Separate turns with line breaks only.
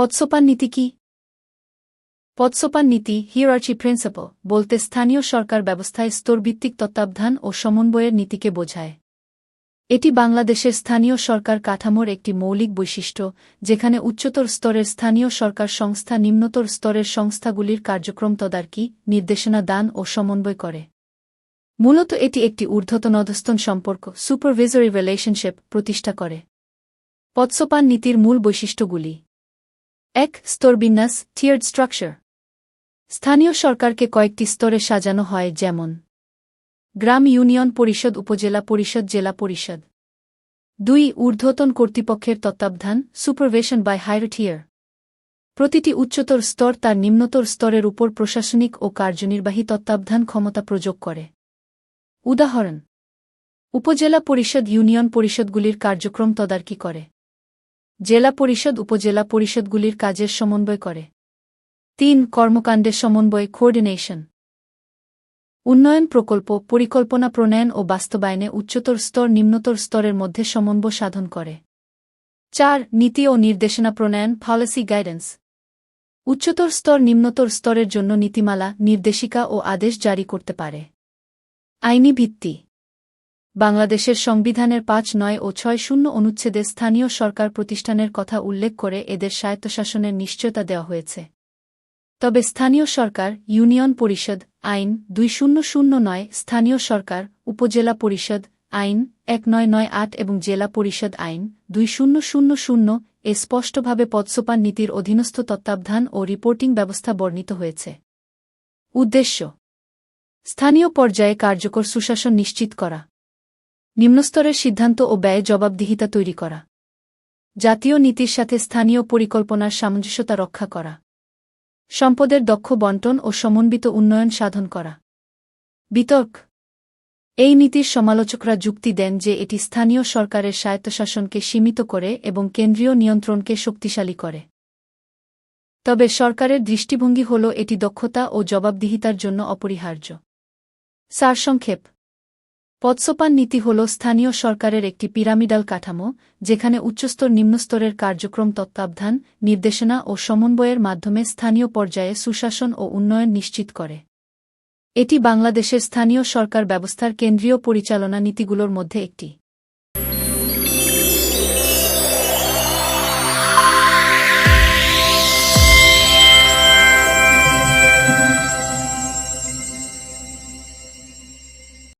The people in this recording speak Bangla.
পদসোপান নীতি কি? পদসোপান নীতি হিয়ারার্চি প্রিন্সিপাল বলতে স্থানীয় সরকার ব্যবস্থায় স্তরভিত্তিক তত্ত্বাবধান ও সমন্বয়ের নীতিকে বোঝায়। এটি বাংলাদেশের স্থানীয় সরকার কাঠামোর একটি মৌলিক বৈশিষ্ট্য, যেখানে উচ্চতর স্তরের স্থানীয় সরকার সংস্থা নিম্নতর স্তরের সংস্থাগুলির কার্যক্রম তদারকি, নির্দেশনা দান ও সমন্বয় করে। মূলত এটি একটি ঊর্ধ্বতন অধস্তন সম্পর্ক সুপারভিজরি রিলেশনশিপ প্রতিষ্ঠা করে। পৎসোপান নীতির মূল বৈশিষ্ট্যগুলি। এক স্তরবিন্যাস টিয়ার্ড স্ট্রাকচার স্থানীয় সরকারকে কয়েকটি স্তরে সাজানো হয়, যেমন গ্রাম ইউনিয়ন পরিষদ, উপজেলা পরিষদ, জেলা পরিষদ। দুই, ঊর্ধ্বতন কর্তৃপক্ষের তত্ত্বাবধান সুপারভেশন বাই হায়ারটিয়ার প্রতিটি উচ্চতর স্তর তার নিম্নতর স্তরের উপর প্রশাসনিক ও কার্যনির্বাহী তত্ত্বাবধান ক্ষমতা প্রযোগ করে। উদাহরণ, উপজেলা পরিষদ, ইউনিয়ন পরিষদগুলির কার্যক্রম তদারকি করে। জেলা পরিষদ উপজেলা পরিষদগুলির কাজের সমন্বয় করে। তিন, কর্মকাণ্ডের সমন্বয় কোঅর্ডিনেশন উন্নয়ন প্রকল্প, পরিকল্পনা প্রণয়ন ও বাস্তবায়নে উচ্চতর স্তর, নিম্নতর স্তরের মধ্যে সমন্বয় সাধন করে। চার, নীতি ও নির্দেশনা প্রণয়ন পলিসি গাইডেন্স উচ্চতর স্তর, নিম্নতর স্তরের জন্য নীতিমালা, নির্দেশিকা ও আদেশ জারি করতে পারে। আইনি ভিত্তি। বাংলাদেশের সংবিধানের পাঁচ, নয় ও ছয় শূন্য অনুচ্ছেদে স্থানীয় সরকার প্রতিষ্ঠানের কথা উল্লেখ করে এদের স্বায়ত্তশাসনের নিশ্চয়তা দেওয়া হয়েছে। তবে স্থানীয় সরকার, ইউনিয়ন পরিষদ, আইন, দুই শূন্য শূন্য নয়, স্থানীয় সরকার, উপজেলা পরিষদ, আইন, এক, নয় নয়, আট এবং জেলা পরিষদ আইন, দুই শূন্য শূন্য শূন্য এ স্পষ্টভাবে পদসোপান নীতির অধীনস্থ তত্ত্বাবধান ও রিপোর্টিং ব্যবস্থা বর্ণিত হয়েছে। উদ্দেশ্য স্থানীয় পর্যায়ে কার্যকর সুশাসন নিশ্চিত করা। নিম্নস্তরের সিদ্ধান্ত ও ব্যয় জবাবদিহিতা তৈরি করা। জাতীয় নীতির সাথে স্থানীয় পরিকল্পনার সামঞ্জস্যতা রক্ষা করা। সম্পদের দক্ষ বন্টন ও সমন্বিত উন্নয়ন সাধন করা। বিতর্ক। এই নীতির সমালোচকরা যুক্তি দেন যে এটি স্থানীয় সরকারের স্বায়ত্তশাসনকে সীমিত করে এবং কেন্দ্রীয় নিয়ন্ত্রণকে শক্তিশালী করে। তবে সরকারের দৃষ্টিভঙ্গি হল এটি দক্ষতা ও জবাবদিহিতার জন্য অপরিহার্য। সারসংক্ষেপ। পৎসোপান নীতি হল স্থানীয় সরকারের একটি পিরামিডাল কাঠামো, যেখানে উচ্চস্তর নিম্নস্তরের কার্যক্রম তত্ত্বাবধান, নির্দেশনা ও সমন্বয়ের মাধ্যমে স্থানীয় পর্যায়ে সুশাসন ও উন্নয়ন নিশ্চিত করে। এটি বাংলাদেশের স্থানীয় সরকার ব্যবস্থার কেন্দ্রীয় পরিচালনা নীতিগুলোর মধ্যে একটি।